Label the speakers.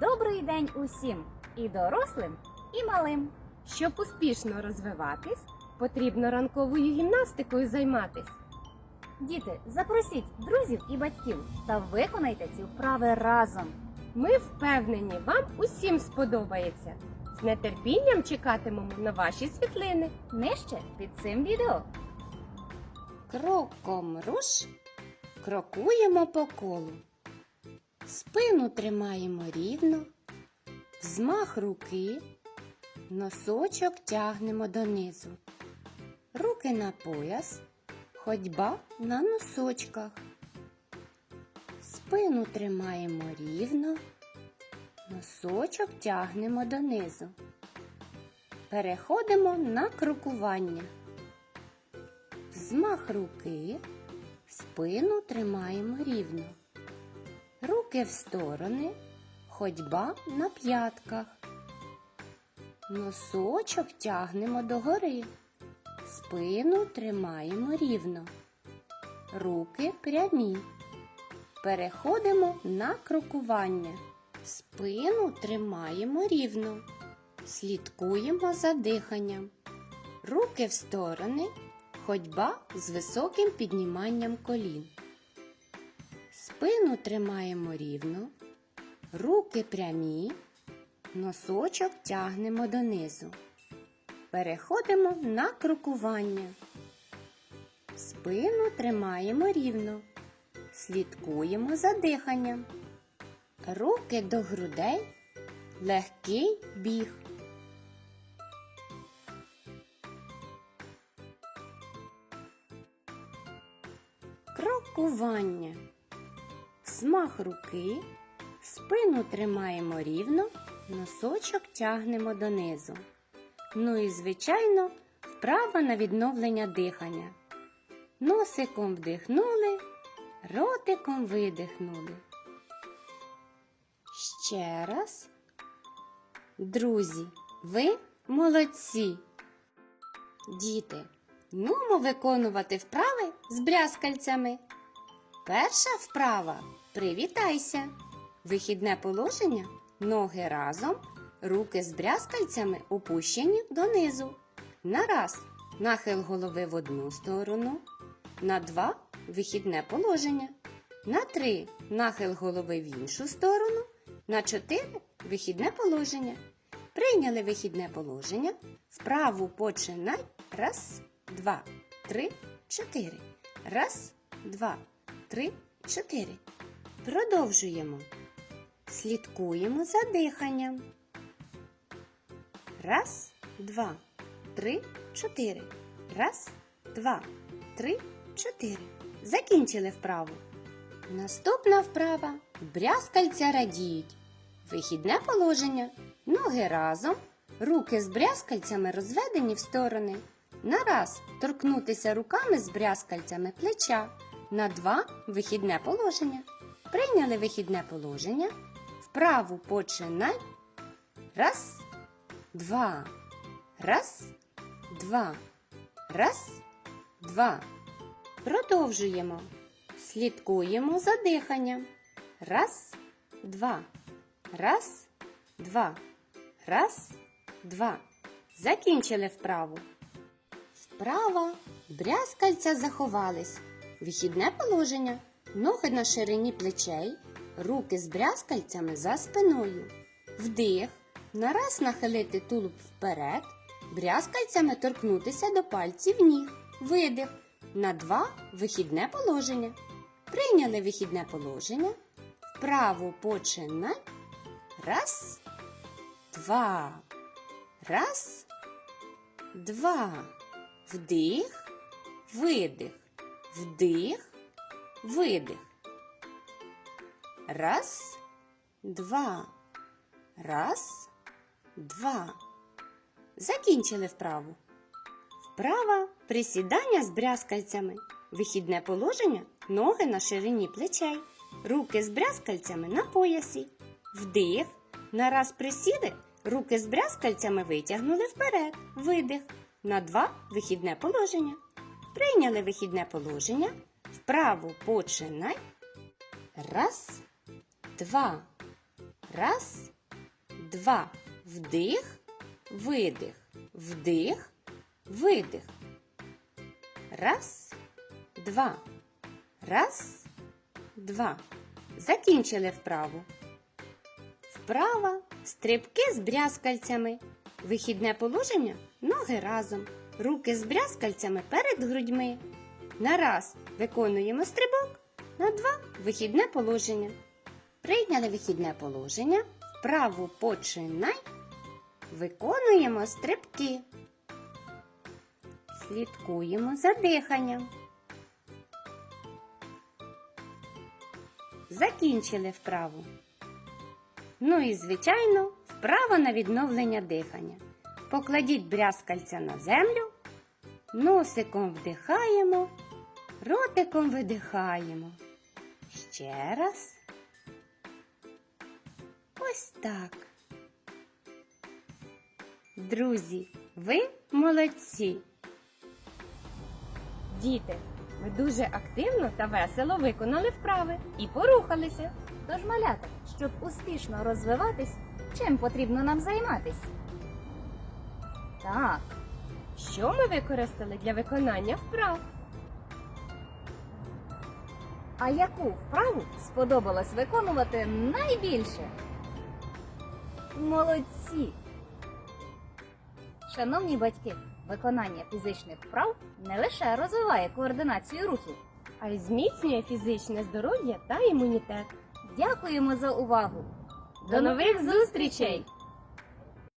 Speaker 1: Добрий день усім і дорослим, і малим.
Speaker 2: Щоб успішно розвиватись, потрібно ранковою гімнастикою займатись.
Speaker 1: Діти, запросіть друзів і батьків та виконайте ці вправи разом.
Speaker 2: Ми впевнені, вам усім сподобається. З нетерпінням чекатимемо на ваші світлини.
Speaker 1: Нижче під цим відео.
Speaker 3: Кроком руш, крокуємо по колу. Спину тримаємо рівно, взмах руки, носочок тягнемо донизу. Руки на пояс, ходьба на носочках. Спину тримаємо рівно, носочок тягнемо донизу. Переходимо на крокування. Взмах руки, спину тримаємо рівно. Руки в сторони, ходьба на п'ятках. Носочок тягнемо догори. Спину тримаємо рівно. Руки прямі. Переходимо на крокування. Спину тримаємо рівно. Слідкуємо за диханням. Руки в сторони, ходьба з високим підніманням колін. Спину тримаємо рівно, руки прямі, носочок тягнемо донизу. Переходимо на крокування. Спину тримаємо рівно, слідкуємо за диханням. Руки до грудей, легкий біг. Крокування. Смах руки, спину тримаємо рівно, носочок тягнемо донизу. Ну і, звичайно, вправа на відновлення дихання. Носиком вдихнули, ротиком видихнули. Ще раз. Друзі, ви молодці. Діти, нумо виконувати вправи з брязкальцями. Перша вправа привітайся. Вихідне положення ноги разом, руки з брязкальцями опущені донизу. На раз нахил голови в одну сторону. На два вихідне положення. На три нахил голови в іншу сторону. На чотири вихідне положення. Прийняли вихідне положення. Вправу починай. Раз, два, три, чотири. Раз, два, три, чотири. Продовжуємо. Слідкуємо за диханням. Раз, два, три, чотири. Раз, два, три, чотири. Закінчили вправу. Наступна вправа брязкальця радіють. Вихідне положення. Ноги разом, руки з брязкальцями розведені в сторони. На раз торкнутися руками з брязкальцями плеча. На два вихідне положення. Прийняли вихідне положення. Вправу починай. Раз, два. Раз, два. Раз, два. Продовжуємо. Слідкуємо за диханням. Раз, два. Раз, два. Раз, два. Закінчили вправу. Вправа. Брязкальця заховались. Вихідне положення. Ноги на ширині плечей. Руки з брязкальцями за спиною. Вдих. Нараз нахилити тулуб вперед. Брязкальцями торкнутися до пальців ніг. Видих. На два вихідне положення. Прийняли вихідне положення. Вправу починай. Раз, два. Раз, два. Вдих, видих. Вдих, видих. Раз, два. Раз, два. Закінчили вправу. Вправа присідання з брязкальцями. Вихідне положення ноги на ширині плечей. Руки з брязкальцями на поясі. Вдих. Нараз присіли, руки з брязкальцями витягнули вперед. Видих. На два вихідне положення. Прийняли вихідне положення. Вправу починай. Раз, два. Раз, два. Вдих, видих, вдих, видих. Раз, два. Раз, два. Закінчили вправу. Вправа стрибки з брязкальцями. Вихідне положення ноги разом. Руки з брязкальцями перед грудьми. На раз виконуємо стрибок, на два вихідне положення. Прийняли вихідне положення. Вправу починай. Виконуємо стрибки. Слідкуємо за диханням. Закінчили вправу. Ну і, звичайно, вправа на відновлення дихання. Покладіть брязкальця на землю, носиком вдихаємо, ротиком видихаємо. Ще раз. Ось так. Друзі, ви молодці.
Speaker 2: Діти, ви дуже активно та весело виконали вправи і порухалися.
Speaker 1: Тож, малята, щоб успішно розвиватись, чим потрібно нам займатись? Так,
Speaker 2: Що ми використали для виконання вправ?
Speaker 1: а яку вправу сподобалось виконувати найбільше? Молодці! Шановні батьки, виконання фізичних вправ не лише розвиває координацію рухів.
Speaker 2: А й зміцнює фізичне здоров'я та імунітет.
Speaker 1: Дякуємо за увагу!
Speaker 2: До нових зустрічей!